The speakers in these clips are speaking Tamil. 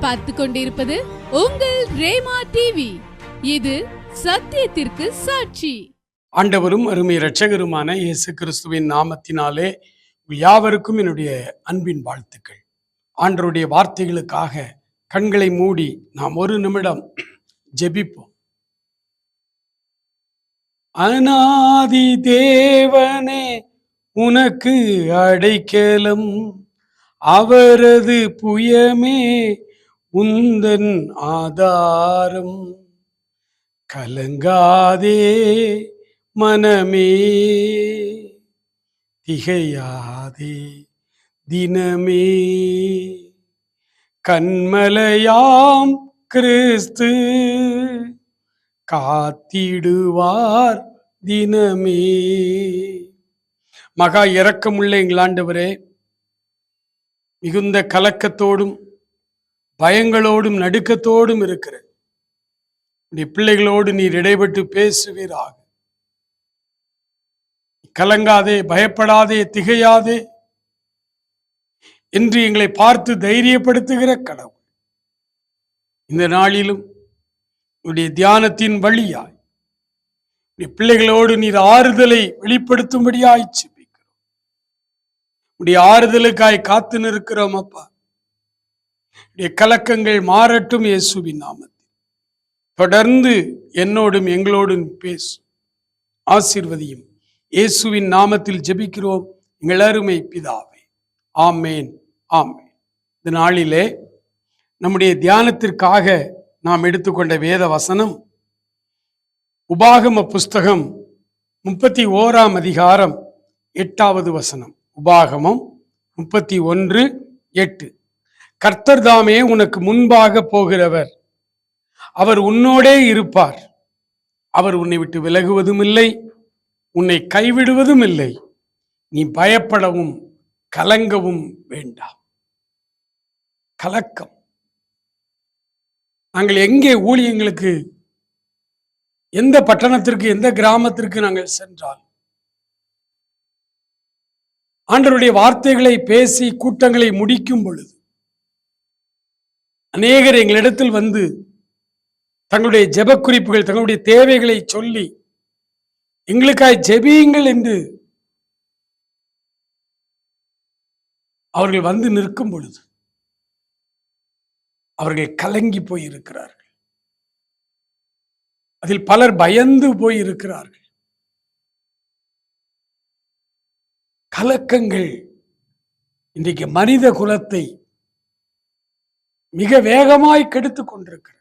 பார்த்து கொண்டிருப்பது உங்கள் ரேமா டிவி இது சத்தியத்திற்கு சாட்சி. ஆண்டவரும் அருமை இரட்சகருமான இயேசு கிறிஸ்துவின் நாமத்தினாலே யாவருக்கும் என்னுடைய அன்பின் வாழ்த்துக்கள். ஆண்டருடைய வார்த்தைகளுக்காக கண்களை மூடி நாம் ஒரு நிமிடம் ஜெபிப்போம். அனாதி தேவனே உனக்கு அடைக்கலம். அவரது புயமே உந்தன் ஆதாரம். கலங்காதே மனமே. திகையாதே தினமே. கண்மலையாம் கிறிஸ்து காத்திடுவார் தினமே. மகா இறக்கமுள்ள எங்கள் ஆண்டவரே மிகுந்த கலக்கத்தோடும் பயங்களோடும் நடுக்கத்தோடும் இருக்கிற உடைய பிள்ளைகளோடு நீர் இடைபட்டு பேசுவீராக. கலங்காதே பயப்படாதே திகையாதே. என்று எங்களை பார்த்து தைரியப்படுத்துகிற கடவுள். இந்த நாளிலும் உடைய தியானத்தின் வழியாய் உடைய பிள்ளைகளோடு நீர் ஆறுதலை வெளிப்படுத்தும்படியாய் சிபிக்கிறோம் உடைய ஆறுதலுக்காய் காத்து நிற்கிறோம் அப்பா. கலக்கங்கள் மாறட்டும் இயேசுவின் நாமத்தில். தொடர்ந்து என்னோடும் எங்களோடும் பேசும் ஆசிர்வதியும். இயேசுவின் நாமத்தில் ஜெபிக்கிறோம். எங்கள் அருமை பிதாவே. ஆமேன். ஆமேன். இந்த நாளிலே நம்முடைய தியானத்திற்காக நாம் எடுத்துக்கொண்ட வேத வசனம் உபாகம புஸ்தகம் முப்பத்தி ஓராம் அதிகாரம் எட்டாவது வசனம். உபாகமம் முப்பத்தி ஒன்று எட்டு. கர்த்தர் தாமே உனக்கு முன்பாக போகிறவர். அவர் உன்னோடே இருப்பார். அவர் உன்னை விட்டு விலகுவதும் இல்லை உன்னை கைவிடுவதும் இல்லை நீ பயப்படவும் கலங்கவும் வேண்டாம். கலக்கம். நாங்கள் எங்கே ஊழியங்களுக்கு எந்த பட்டணத்திற்கு எந்த கிராமத்திற்கு நாங்கள் சென்றால் ஆண்டவருடைய வார்த்தைகளை பேசி கூட்டங்களை முடிக்கும் பொழுது அநேகர் எங்களிடத்தில் வந்து தங்களுடைய ஜெப குறிப்புகள் தங்களுடைய தேவைகளை சொல்லி எங்களுக்காய் ஜெபியுங்கள் என்று அவர்கள் வந்து நிற்கும் பொழுது அவர்கள் கலங்கி போய் இருக்கிறார்கள் அதில் பலர் பயந்து போய் இருக்கிறார்கள் கலக்கங்கள் இன்றைக்கு மனித குலத்தை மிக வேகமாய் கெடுத்து கொண்டிருக்கிறது.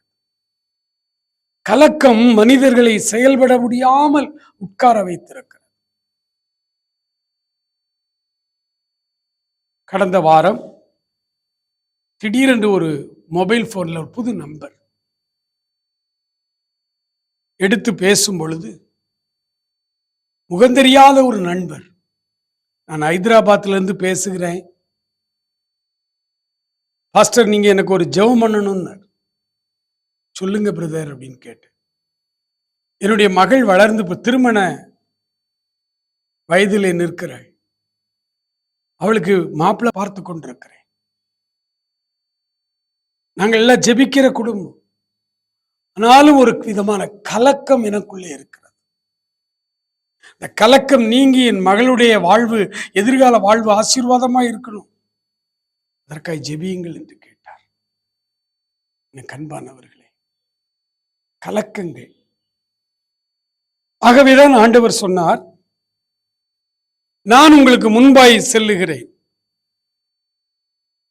கலக்கம் மனிதர்களை செயல்பட முடியாமல் உட்கார வைத்திருக்கிறது. கடந்த வாரம் திடீரென்று ஒரு மொபைல் போன்ல ஒரு புது நம்பர் எடுத்து பேசும் பொழுது முகந்தெரியாத ஒரு நண்பர் நான் ஹைதராபாத்ல இருந்து பேசுகிறேன். பாஸ்டர் நீங்க எனக்கு ஒரு ஜெபம் பண்ணணும்னார் சொல்லுங்க பிரதர் அப்படின்னு கேட்டேன். என்னுடைய மகள் வளர்ந்து இப்போ திருமண வயதிலே நிற்கிறாள். அவளுக்கு மாப்பிள்ளை பார்த்து கொண்டிருக்கிறேன். நாங்கள் எல்லாம் ஜெபிக்கிற குடும்பம். ஆனாலும் ஒரு விதமான கலக்கம் எனக்குள்ளே இருக்கிறது. இந்த கலக்கம் நீங்கி என் மகளுடைய வாழ்வு எதிர்கால வாழ்வு ஆசீர்வாதமாக இருக்கணும். அதற்காக ஜெபியுங்கள் என்று கேட்டார். என் அன்பானவர்களே கலக்கங்கள். ஆகவேதான் ஆண்டவர் சொன்னார் நான் உங்களுக்கு முன்பாய் செல்லுகிறேன்.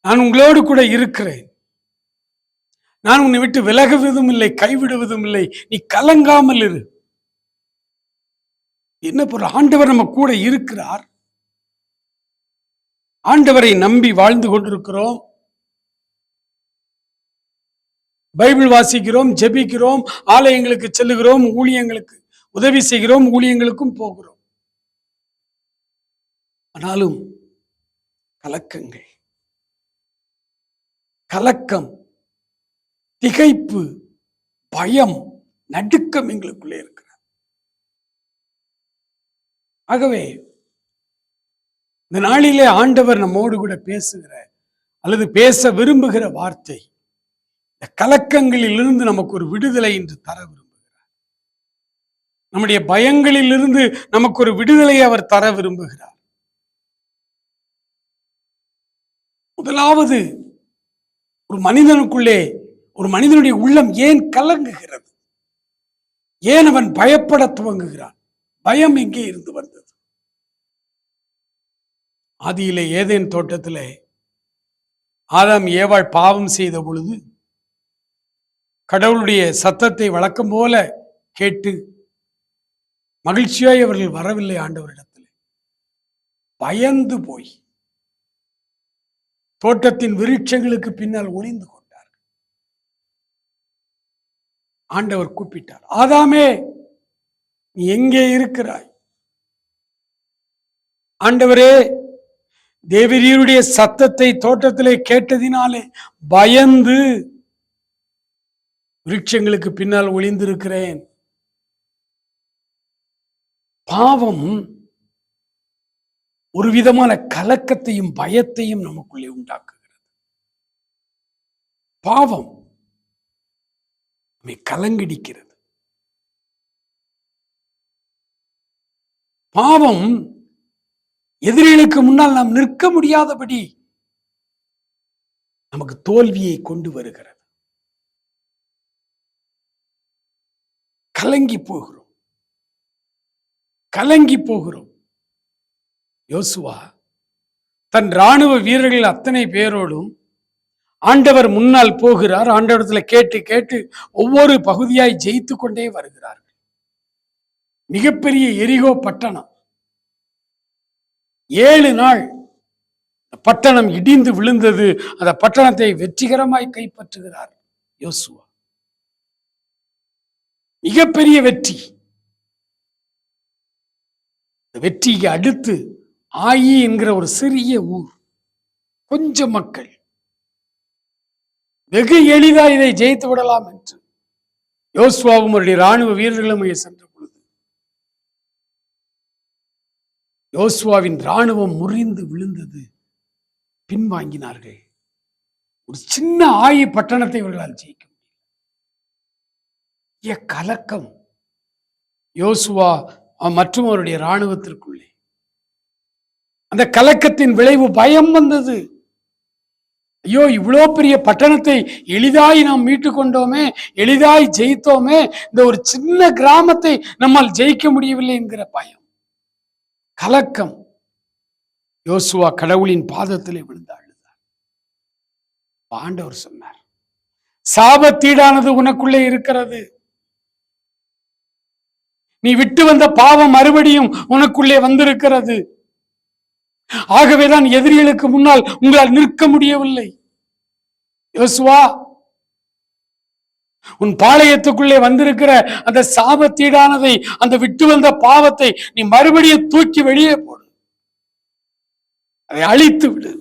நான் உங்களோடு கூட இருக்கிறேன். நான் உன்னை விட்டு விலகுவதும் இல்லை கைவிடுவதும் இல்லை. நீ கலங்காமல் இரு. என்ன பொருள்? ஆண்டவர் நம்ம கூட இருக்கிறார். ஆண்டவரை நம்பி வாழ்ந்து கொண்டிருக்கிறோம். பைபிள் வாசிக்கிறோம் ஜெபிக்கிறோம் ஆலயங்களுக்கு செல்லுகிறோம் ஊழியங்களுக்கு உதவி செய்கிறோம் ஊழியங்களுக்கும் போகிறோம். ஆனாலும் கலக்கங்கள் கலக்கம் திகைப்பு பயம் நடுக்கம் எங்களுக்குள்ளே இருக்கிறது. ஆகவே இந்த நாளிலே ஆண்டவர் நம்மோடு கூட பேசுகிற அல்லது பேச விரும்புகிற வார்த்தை இந்த கலக்கங்களில் இருந்து நமக்கு ஒரு விடுதலை என்று தர விரும்புகிறார். நம்முடைய பயங்களிலிருந்து நமக்கு ஒரு விடுதலை அவர் தர விரும்புகிறார். முதலாவது ஒரு மனிதனுக்குள்ளே ஒரு மனிதனுடைய உள்ளம் ஏன் கலங்குகிறது? ஏன் அவன் பயப்பட துவங்குகிறான்? பயம் எங்கே இருந்து வந்தது? ஆதியிலே ஏதேன் தோட்டத்திலே ஆதாம் ஏவாள் பாவம் செய்த பொழுது கடவுளுடைய சத்தத்தை வழக்கம் போல கேட்டு மகிழ்ச்சியாய் அவர்கள் வரவில்லை ஆண்டவரிடத்தில். பயந்து போய் தோட்டத்தின் விருட்சங்களுக்கு பின்னால் ஒளிந்து கொண்டார் ஆண்டவர் கூப்பிட்டார் ஆதாமே நீ எங்கே இருக்கிறாய்? ஆண்டவரே தேவரீருடைய சத்தத்தை தோட்டத்திலே கேட்டதினாலே பயந்து விருட்சங்களுக்கு பின்னால் ஒளிந்திருக்கிறேன். பாவம் ஒரு விதமான கலக்கத்தையும் பயத்தையும் நமக்குள்ளே உண்டாக்குகிறது. பாவம் கலங்கடிக்கிறது. பாவம் எதிரிகளுக்கு முன்னால் நாம் நிற்க முடியாதபடி நமக்கு தோல்வியை கொண்டு வருகிறது. கலங்கி போகிறோம். கலங்கி போகிறோம். யோசுவா தன் ராணுவ வீரர்கள் அத்தனை பேரோடும் ஆண்டவர் முன்னால் போகிறார். ஆண்டவரத்துல கேட்டு கேட்டு ஒவ்வொரு பகுதியாய் ஜெயித்து கொண்டே வருகிறார்கள். மிகப்பெரிய எரிகோ பட்டணம். ஏழு நாள் பட்டணம் இடிந்து விழுந்தது. அந்த பட்டணத்தை வெற்றிகரமாய் கைப்பற்றுகிறார் யோசுவா. மிகப்பெரிய வெற்றி. இந்த வெற்றிக்கு அடுத்து ஆயி என்கிற ஒரு சிறிய ஊர். கொஞ்சம் மக்கள். வெகு எளிதா இதை ஜெயித்து விடலாம் என்று. யோசுவாவும் அவருடைய ராணுவ வீரர்களும் இங்கே சென்ற பொழுது யோசுவாவின் ராணுவம் முறிந்து விழுந்தது. பின்வாங்கினார்கள். ஒரு சின்ன ஆயி பட்டணத்தை இவர்களால் ஜெயிக்க முடியல. கலக்கம். யோசுவா மற்றும் அவருடைய ராணுவத்திற்குள்ளே அந்த கலக்கத்தின் விளைவு பயம் வந்தது. ஐயோ இவ்வளோ பெரிய பட்டணத்தை எளிதாய் நாம் மீட்டு கொண்டோமே எளிதாய் ஜெயித்தோமே இந்த ஒரு சின்ன கிராமத்தை நம்மால் ஜெயிக்க முடியவில்லை என்கிற பயம். கலக்கம். யோசுவா கடவுளின் பாதத்திலே விழுந்து அழுதார் ஆண்டவர் சொன்னார் சாபத்தீடானது உனக்குள்ளே இருக்கிறது. நீ விட்டு வந்த பாவம் மறுபடியும் உனக்குள்ளே வந்திருக்கிறது. ஆகவேதான் எதிரிகளுக்கு முன்னால் உங்களால் நிற்க முடியவில்லை. யோசுவா உன் பாளையத்துக்குள்ளே வந்திருக்கிற அந்த சாபத்தீடானதை அந்த விட்டு வந்த பாவத்தை நீ மறுபடியும் தூக்கி வெளியே போடு. அதை அழித்து விடு.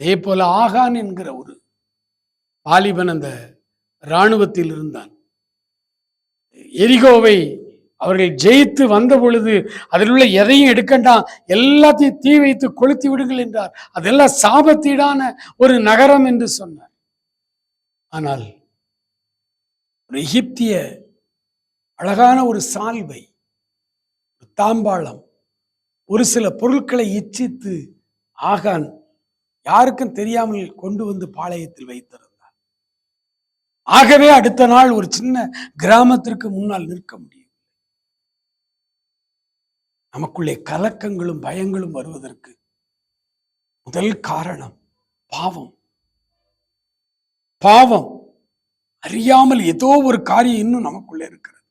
அதே போல ஆகான் என்கிற ஒரு வாலிபன் அந்த இராணுவத்தில் இருந்தான். எரிகோவை அவர்கள் ஜெயித்து வந்த பொழுது அதில் உள்ள எதையும் எடுக்கண்டாம் எல்லாத்தையும் தீ வைத்து கொளுத்தி விடுங்கள் என்றார். அதெல்லாம் சாபத்தீடான ஒரு நகரம் என்று சொன்னார். ஆனால் ஒரு எகிப்திய அழகான ஒரு சால்வை தாம்பாளம் ஒரு சில பொருட்களை இச்சித்து ஆகான் யாருக்கும் தெரியாமல் கொண்டு வந்து பாளையத்தில் வைத்திருந்தார். ஆகவே அடுத்த நாள் ஒரு சின்ன கிராமத்திற்கு முன்னால் நிற்க முடியும். நமக்குள்ளே கலக்கங்களும் பயங்களும் வருவதற்கு முதல் காரணம் பாவம். பாவம் அறியாமல் ஏதோ ஒரு காரியம் இன்னும் நமக்குள்ளே இருக்கிறது.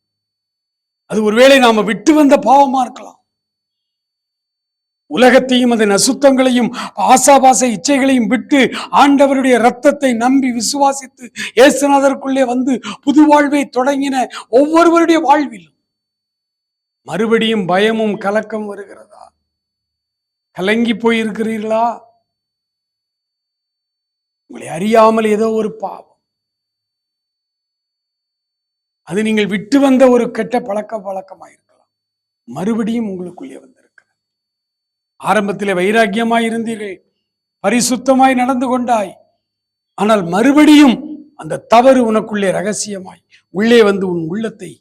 அது ஒருவேளை நாம விட்டு வந்த பாவமா இருக்கலாம். உலகத்தையும் அதன் அசுத்தங்களையும் ஆசாபாச இச்சைகளையும் விட்டு ஆண்டவருடைய ரத்தத்தை நம்பி விசுவாசித்து இயேசுநாதருக்குள்ளே வந்து புது வாழ்வை தொடங்கின ஒவ்வொருவருடைய வாழ்விலும் மறுபடியும் பயமும் கலக்கம் வருகிறதா? கலங்கி போயிருக்கிறீர்களா? உங்களை அறியாமல் ஏதோ ஒரு பாவம். அது நீங்கள் விட்டு வந்த ஒரு கெட்ட பழக்க பழக்கமாக இருக்கலாம் மறுபடியும் உங்களுக்குள்ளே வந்திருக்கிறது. ஆரம்பத்தில் வைராக்கியமாய் இருந்தீர்கள். பரிசுத்தமாய் நடந்து கொண்டாய். ஆனால் மறுபடியும் அந்த தவறு உனக்குள்ளே ரகசியமாய் உள்ளே வந்து உன் உள்ளத்தை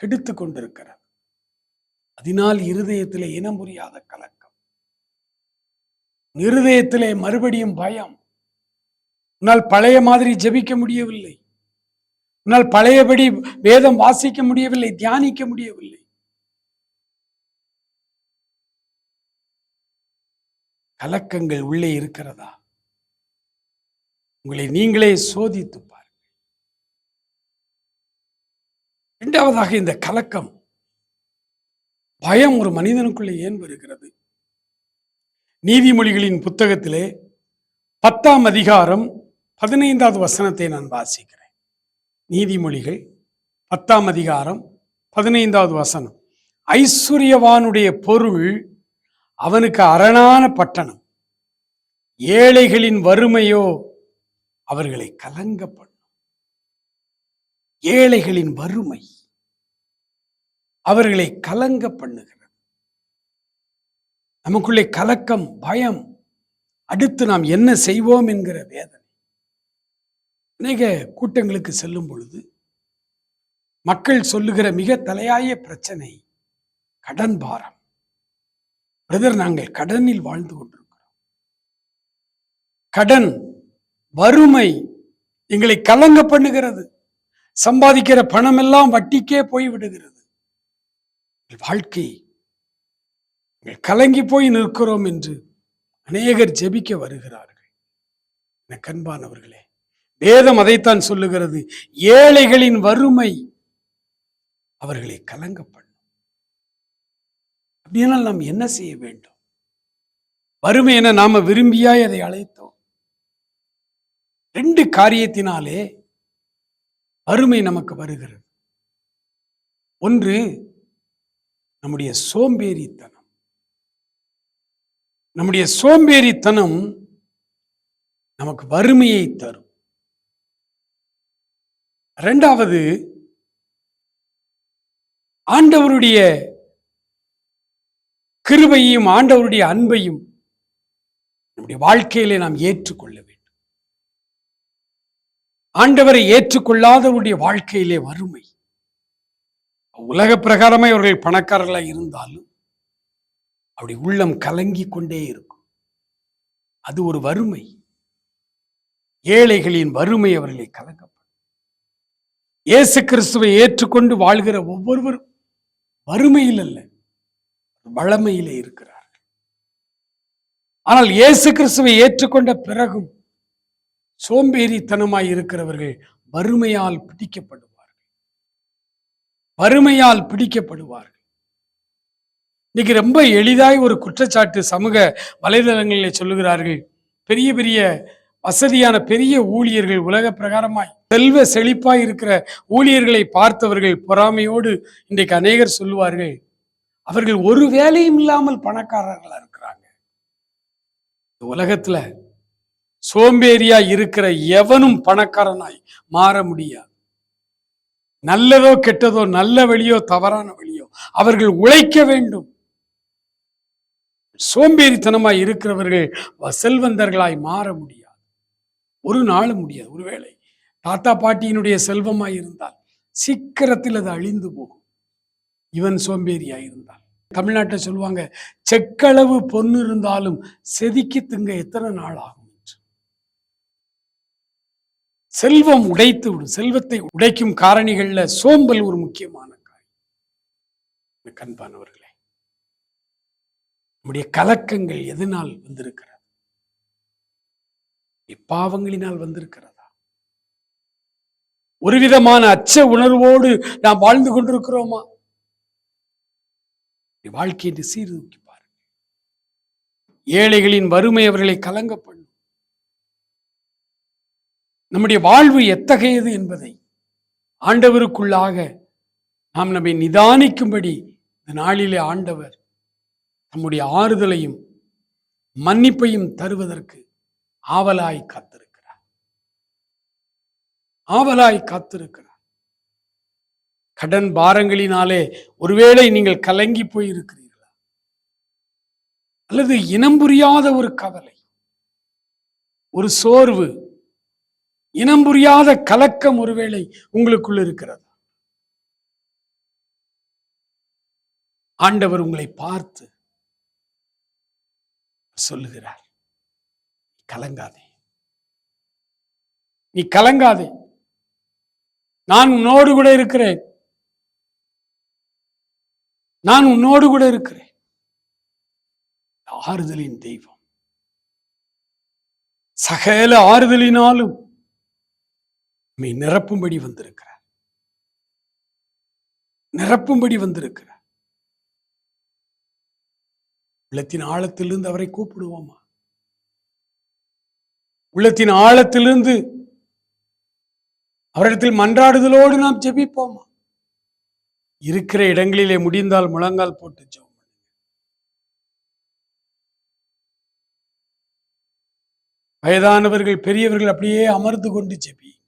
கெடுத்து கொண்டிருக்கிறது. அதனால் இருதயத்திலே இனம் புரியாத கலக்கம். இருதயத்திலே மறுபடியும் பயம். உன்னால் பழைய மாதிரி ஜெபிக்க முடியவில்லை. உன்னால் பழையபடி வேதம் வாசிக்க முடியவில்லை தியானிக்க முடியவில்லை. கலக்கங்கள் உள்ளே இருக்கிறதா? உங்களை நீங்களே சோதித்து பாருங்கள் இரண்டாவதாக இந்த கலக்கம். பயம் ஒரு மனிதனுக்குள்ளே ஏன் வருகிறது? நீதிமொழிகளின் புத்தகத்திலே பத்தாம் அதிகாரம் பதினைந்தாவது வசனத்தை நான் வாசிக்கிறேன். நீதிமொழிகள் பத்தாம் அதிகாரம் பதினைந்தாவது வசனம். ஐஸ்வர்யவானுடைய பொருள் அவனுக்கு அரணான பட்டணம். ஏழைகளின் வறுமையோ அவர்களை கலங்க பண்ணும் ஏழைகளின் வறுமை. அவர்களை கலங்க பண்ணுகிறது. நமக்குள்ளே கலக்கம் பயம் அடுத்து நாம் என்ன செய்வோம் என்கிற வேதனை. அநேக கூட்டங்களுக்கு செல்லும் பொழுது மக்கள் சொல்லுகிற மிக தலையாய பிரச்சனை கடன் பாரம். பிரதர் நாங்கள் கடனில் வாழ்ந்து கொண்டிருக்கிறோம். கடன் வறுமை எங்களை கலங்க பண்ணுகிறது. சம்பாதிக்கிற பணம் எல்லாம் வட்டிக்கே போய் விடுகிறது. வாழ்க்கை கலங்கி போய் நிற்கிறோம் என்று அநேகர் ஜெபிக்க வருகிறார்கள். என கண்பானவர்களே வேதம் அதைத்தான் சொல்லுகிறது. ஏழைகளின் வறுமை அவர்களை கலங்க பண்ணும் அப்படியானால் நாம் என்ன செய்ய வேண்டும்? வறுமை என நாம விரும்பியாய் அதை அழைத்தோம். ரெண்டு காரியத்தினாலே வறுமை நமக்கு வருகிறது. ஒன்று நம்முடைய சோம்பேறித்தனம். நம்முடைய சோம்பேறித்தனம் நமக்கு வறுமையை தரும். இரண்டாவது ஆண்டவருடைய கிருபையும் ஆண்டவருடைய அன்பையும் நம்முடைய வாழ்க்கையிலே நாம் ஏற்றுக்கொள்ள வேண்டும். ஆண்டவரை ஏற்றுக்கொள்ளாதவருடைய வாழ்க்கையிலே வறுமை. உலக பிரகாரமாய் அவர்கள் பணக்காரர்களாக இருந்தாலும் அப்படி உள்ளம் கலங்கி கொண்டே இருக்கும். அது ஒரு வறுமை. ஏழைகளின் வறுமை அவர்களை கலங்கப்படும் இயேசு கிறிஸ்துவை ஏற்றுக்கொண்டு வாழ்கிற ஒவ்வொருவரும் வறுமையில் அல்ல வளமையிலே இருக்கிறார்கள். ஆனால் இயேசு கிறிஸ்துவை ஏற்றுக்கொண்ட பிறகும் சோம்பேறித்தனமாய் இருக்கிறவர்கள் வறுமையால் பிடிக்கப்படும். வறுமையால் பிடிக்கப்படுவார்கள். இன்னைக்கு ரொம்ப எளிதாய் ஒரு குற்றச்சாட்டு சமூக வலைதளங்களில் சொல்லுகிறார்கள். பெரிய பெரிய வசதியான பெரிய ஊழியர்கள் உலக பிரகாரமாய் செல்வ செழிப்பாய் இருக்கிற ஊழியர்களை பார்த்தவர்கள் பொறாமையோடு இன்றைக்கு அநேகர் சொல்லுவார்கள். அவர்கள் ஒரு வேலையும் இல்லாமல் பணக்காரர்களா இருக்கிறாங்க. இந்த உலகத்துல சோம்பேறியா இருக்கிற எவனும் பணக்காரனாய் மாற முடியாது. நல்லதோ கெட்டதோ நல்ல வழியோ தவறான வழியோ அவர்கள் உழைக்க வேண்டும். சோம்பேறித்தனமாய் இருக்கிறவர்கள் வ- செல்வந்தர்களாய் மாற முடியாது. ஒரு நாளும் முடியாது. ஒருவேளை தாத்தா பாட்டியினுடைய செல்வமாய் இருந்தால் சீக்கிரத்தில் அது அழிந்து போகும். இவன் சோம்பேறியாய் இருந்தால். தமிழ்நாட்டை சொல்லுவாங்க செக்களவு பொண்ணு இருந்தாலும் செதுக்கி திங்க எத்தனை நாள் ஆகும்? செல்வம் உடைத்து விடும் செல்வத்தை உடைக்கும் காரணிகள்ல சோம்பல் ஒரு முக்கியமான காரியம் கண்பானவர்களே நம்முடைய கலக்கங்கள் எதனால் வந்திருக்கிறது? இப்பாவங்களினால் வந்திருக்கிறதா? ஒரு விதமான அச்ச உணர்வோடு நாம் வாழ்ந்து கொண்டிருக்கிறோமா? வாழ்க்கையை சீர்தூக்கி பாருங்கள். ஏழைகளின் வறுமை அவர்களை கலங்க பண்ணும். நம்முடைய வாழ்வு எத்தகையது என்பதை ஆண்டவருக்குள்ளாக நாம் நம்மை நிதானிக்கும்படி இந்த நாளிலே ஆண்டவர் நம்முடைய ஆறுதலையும் மன்னிப்பையும் தருவதற்கு ஆவலாய் காத்திருக்கிறார். ஆவலாய் காத்திருக்கிறார். கடன் பாரங்களினாலே ஒருவேளை நீங்கள் கலங்கி போயிருக்கிறீர்களா? அல்லது இனம் புரியாத ஒரு கவலை ஒரு சோர்வு இனம் புரியாத கலக்கம் ஒருவேளை உங்களுக்குள் இருக்கிறது. ஆண்டவர் உங்களை பார்த்து சொல்லுகிறார் கலங்காதே. நீ கலங்காதே. நான் உன்னோடு கூட இருக்கிறேன். நான் உன்னோடு கூட இருக்கிறேன். ஆறுதலின் தெய்வம். சகல ஆறுதலினாலும் நம்மை நிரப்பும்படி வந்திருக்கிறார். நிரப்பும்படி வந்திருக்கிறார். உள்ளத்தின் ஆழத்திலிருந்து அவரை கூப்பிடுவோமா? உள்ளத்தின் ஆழத்திலிருந்து அவரிடத்தில் மன்றாடுதலோடு நாம் ஜெபிப்போமா? இருக்கிற இடங்களிலே முடிந்தால் முழங்கால் போட்டு ஜெபம் வயதானவர்கள் பெரியவர்கள் அப்படியே அமர்ந்து கொண்டு ஜெபி.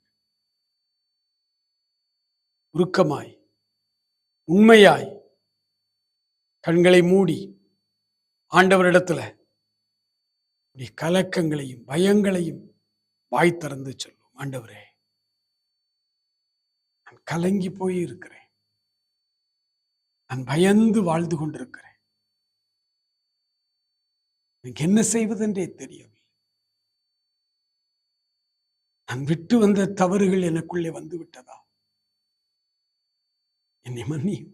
உருக்கமாய் உண்மையாய் கண்களை மூடி ஆண்டவரிடத்துல நீ கலக்கங்களையும் பயங்களையும் வாய் திறந்து சொல்லும். ஆண்டவரே நான் கலங்கி போய் இருக்கிறேன் நான் பயந்து வாழ்ந்து கொண்டிருக்கிறேன். எனக்கு என்ன செய்வதென்றே தெரியவில்லை. நான் விட்டு வந்த தவறுகள் எனக்குள்ளே வந்து விட்டதா? என்னை மன்னியும்.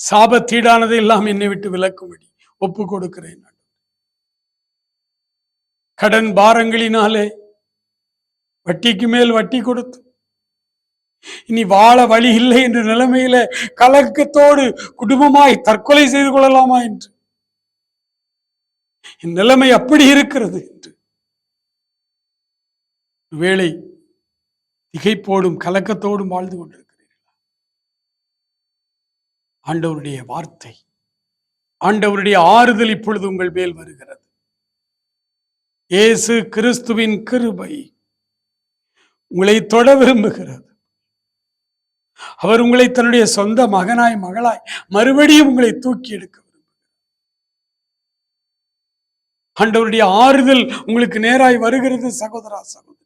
சாபத்தீடானதை எல்லாம் என்னை விட்டு விலக்கும்படி ஒப்பு கொடுக்கிறேன் கடன் பாரங்களினாலே வட்டிக்கு மேல் வட்டி கொடுத்து இனி வாழ வழி இல்லை என்ற நிலைமையில கலக்கத்தோடு குடும்பமாய் தற்கொலை செய்து கொள்ளலாமா என்று. என் நிலைமை அப்படி இருக்கிறது என்று. வேளை திகைப்போடும் கலக்கத்தோடும் வாழ்ந்து கொண்டிருக்கிறீர்களா? ஆண்டவருடைய வார்த்தை ஆண்டவருடைய ஆறுதல் இப்பொழுது உங்கள் மேல் வருகிறது. இயேசு கிறிஸ்துவின் கிருபை உங்களை தொட விரும்புகிறது. அவர் உங்களை தன்னுடைய சொந்த மகனாய் மகளாய் மறுபடியும் உங்களை தூக்கி எடுக்க விரும்புகிறார். ஆண்டவருடைய ஆறுதல் உங்களுக்கு நேராய் வருகிறது சகோதரா சகோதரி.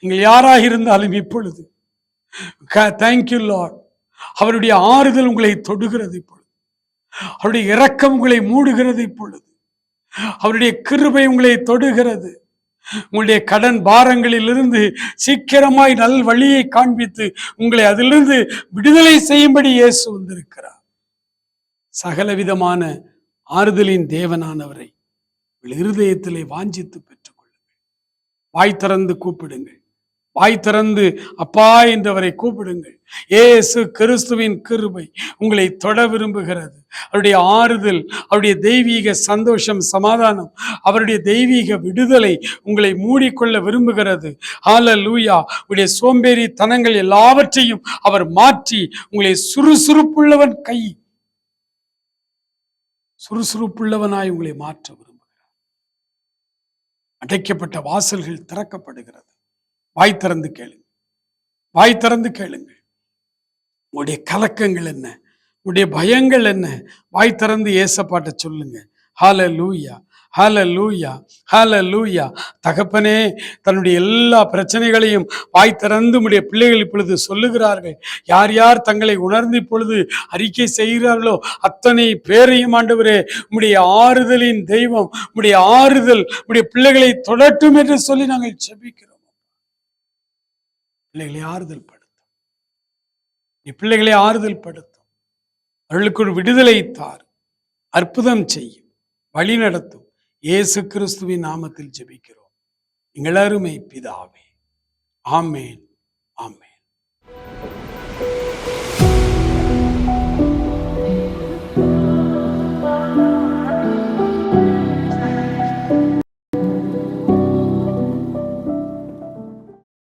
நீங்கள் யாராக இருந்தாலும் இப்பொழுது தேங்க்யூ லார்ட் அவருடைய ஆறுதல் உங்களை தொடுகிறது இப்பொழுது. அவருடைய இரக்கம் உங்களை மூடுகிறது இப்பொழுது. அவருடைய கிருபை உங்களை தொடுகிறது. உங்களுடைய கடன் பாரங்களிலிருந்து சீக்கிரமாய் நல் வழியை காண்பித்து உங்களை அதிலிருந்து விடுதலை செய்யும்படி இயேசு வந்திருக்கிறார். சகலவிதமான ஆறுதலின் தேவனானவரை இருதயத்திலே வாஞ்சித்து பெற்று வாய் திறந்து கூப்பிடுங்கள். வாய் திறந்து அப்பா என்றவரை கூப்பிடுங்கள். ஏசு கிறிஸ்துவின் கிருபை உங்களை தொட விரும்புகிறது. அவருடைய ஆறுதல் அவருடைய தெய்வீக சந்தோஷம் சமாதானம் அவருடைய தெய்வீக விடுதலை உங்களை மூடிக்கொள்ள விரும்புகிறது. ஹalleluya உடைய சோம்பேறி தனங்கள் எல்லாவற்றையும் அவர் மாற்றி உங்களை சுறுசுறுப்புள்ளவன் கை. சுறுசுறுப்புள்ளவனாய் உங்களை மாற்ற விரும்புகிறார். அடைக்கப்பட்ட வாசல்கள் திறக்கப்படுகிறது. வாய் திறந்து கேளுங்க வாய் திறந்து கேளுங்கள். உங்களுடைய கலக்கங்கள் என்ன? உங்களுடைய பயங்கள் என்ன? வாய் திறந்து ஏசப்பாட்ட சொல்லுங்க ஹால லூயா ஹால லூயா ஹால லூயா தகப்பனே தன்னுடைய எல்லா பிரச்சனைகளையும் வாய் திறந்து உடைய பிள்ளைகள் இப்பொழுது சொல்லுகிறார்கள். யார் யார் தங்களை உணர்ந்து இப்பொழுது அறிக்கை செய்கிறார்களோ அத்தனை பேரையும் ஆண்டவரே உடைய ஆறுதலின் தெய்வம் உடைய ஆறுதல் உடைய பிள்ளைகளை தொடட்டும் என்று சொல்லி நாங்கள் செபிக்கிறோம் பிள்ளைகளை ஆறுதல் படுத்தும் நீ பிள்ளைகளை ஆறுதல் படுத்தும் அவர்களுக்கு ஒரு விடுதலை தார் அற்புதம் செய்யும். வழி நடத்தும். இயேசு கிறிஸ்துவின் நாமத்தில் ஜெபிக்கிறோம். எங்கள் பிதாவே. ஆமேன். ஆமேன்.